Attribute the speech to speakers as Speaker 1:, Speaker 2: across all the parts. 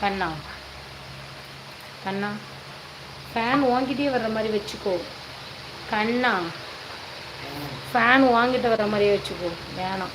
Speaker 1: கண்ணா. கண்ணா fan வாங்கிட்டே வர்ற மாதிரி வச்சுக்கோ. கண்ணா ஃபேன் வாங்கிட்டு வர்ற மாதிரியே வச்சுக்கோ. வேணாம்.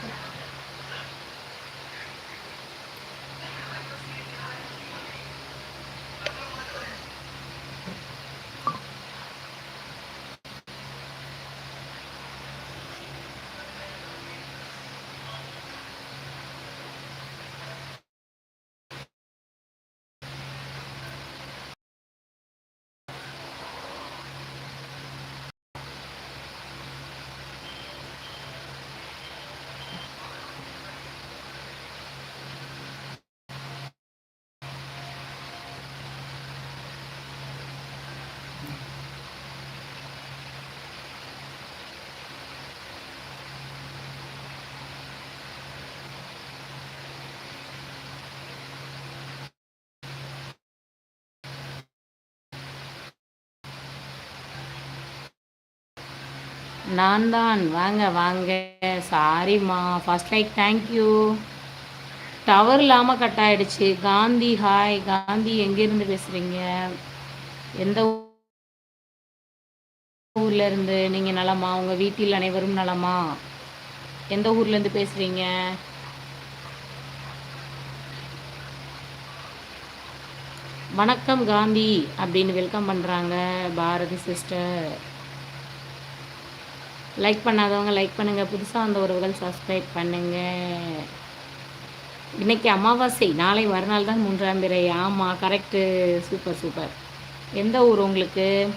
Speaker 1: Thank you. நான் தான் வாங்க. வாங்க சாரிம்மா first like thank you tower இல்லாமல் கட் ஆயிடுச்சு. காந்தி ஹாய் காந்தி எங்கேருந்து பேசுகிறீங்க எந்த ஊர்ல இருந்து? நீங்கள் நலமா? உங்கள் வீட்டில் அனைவரும் நலமா? எந்த ஊர்லேருந்து பேசுகிறீங்க வணக்கம் காந்தி. அப்படின்னு வெல்கம் பண்ணுறாங்க பாரதி சிஸ்டர் லைக் பண்ணாதவங்க லைக் பண்ணுங்கள் புதுசாக வந்த உறவுகள் சப்ஸ்கிரைப் பண்ணுங்கள் இன்றைக்கி அமாவாசை. நாளை மறுநாள் தான் மூன்றாம் பிறை. ஆமாம் கரெக்டு சூப்பர் சூப்பர் எந்த ஊர் உங்களுக்கு?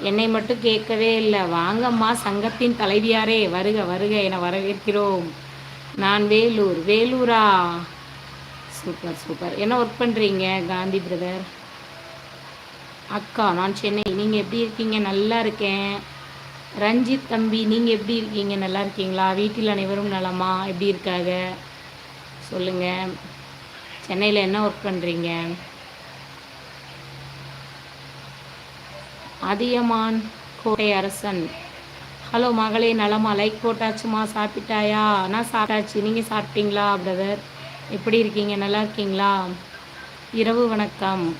Speaker 1: என்னை மட்டும் கேட்கவே இல்லை. வாங்கம்மா சங்கத்தின் தலைவியாரே. வருக வருக என வரவேற்கிறோம். நான் வேலூர். வேலூரா? சூப்பர் சூப்பர் என்ன ஒர்க் பண்ணுறீங்க காந்தி பிரதர் அக்கா நான் சென்னை. நீங்கள் எப்படி இருக்கீங்க? நல்லா இருக்கேன். ரஞ்சித் தம்பி நீங்கள் எப்படி இருக்கீங்க? நல்லா இருக்கீங்களா? வீட்டில் அனைவரும் நலமா? எப்படி இருக்காங்க சொல்லுங்கள் சென்னையில் என்ன ஒர்க் பண்ணுறீங்க அதியமான் கோட்டை அரசன். ஹலோ மகளே நலமா? லைக் போட்டாச்சுமா? சாப்பிட்டாயா? நான் சாப்பிட்டாச்சு. நீங்கள் சாப்பிட்டீங்களா பிரதர் எப்படி இருக்கீங்க? நல்லா இருக்கீங்களா? இரவு வணக்கம்.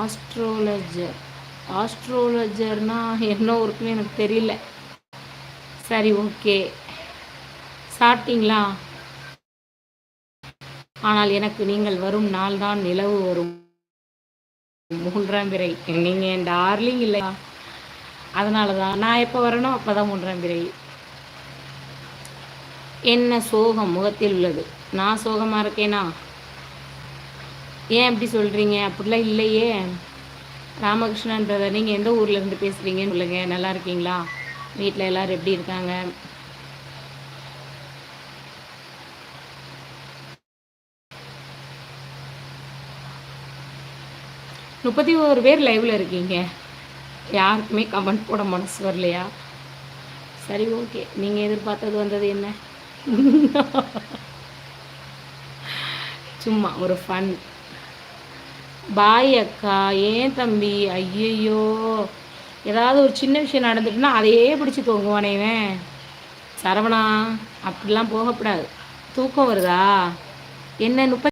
Speaker 1: ஆஸ்ட்ரோலஜர் ஆஸ்ட்ரோலஜர்னா என்ன ஒர்க்குன்னு எனக்கு தெரியல. சரி ஓகே சாப்பிட்டீங்களா? ஆனால் எனக்கு நீங்கள் வரும் நாள் தான் நிலவு வரும். மூன்றாம் பிறை. நீங்கள் என் டார்லிங் இல்லையா? அதனால தான் நான் எப்போ வரணும் அப்போ தான் மூன்றாம் பிறை. என்ன சோகம் முகத்தில் உள்ளது? நான் சோகமாக இருக்கேனா? ஏன் அப்படி சொல்கிறீங்க அப்படிலாம் இல்லையே. ராமகிருஷ்ணன் பிரதர் நீங்கள் எந்த ஊர்லேருந்து பேசுகிறீங்கன்னு சொல்லுங்கள் நல்லா இருக்கீங்களா? வீட்டில் எல்லோரும் எப்படி இருக்காங்க? முப்பத்தி ஒரு பேர் லைவில் இருக்கீங்க. யாருக்குமே கமெண்ட் போட மனசு வரலையா? சரி ஓகே நீங்கள் எதிர்பார்த்தது வந்தது என்ன? சும்மா ஒரு ஃபன் பாய் அக்கா ஏன் தம்பி? ஐயையோ. ஏதாவது ஒரு சின்ன விஷயம் நடந்துட்டுனா அதையே பிடிச்சி தூங்குவானே இவன். சரவணா அப்படிலாம் போகக்கூடாது. தூக்கம் வருதா? என்ன முப்பத்தி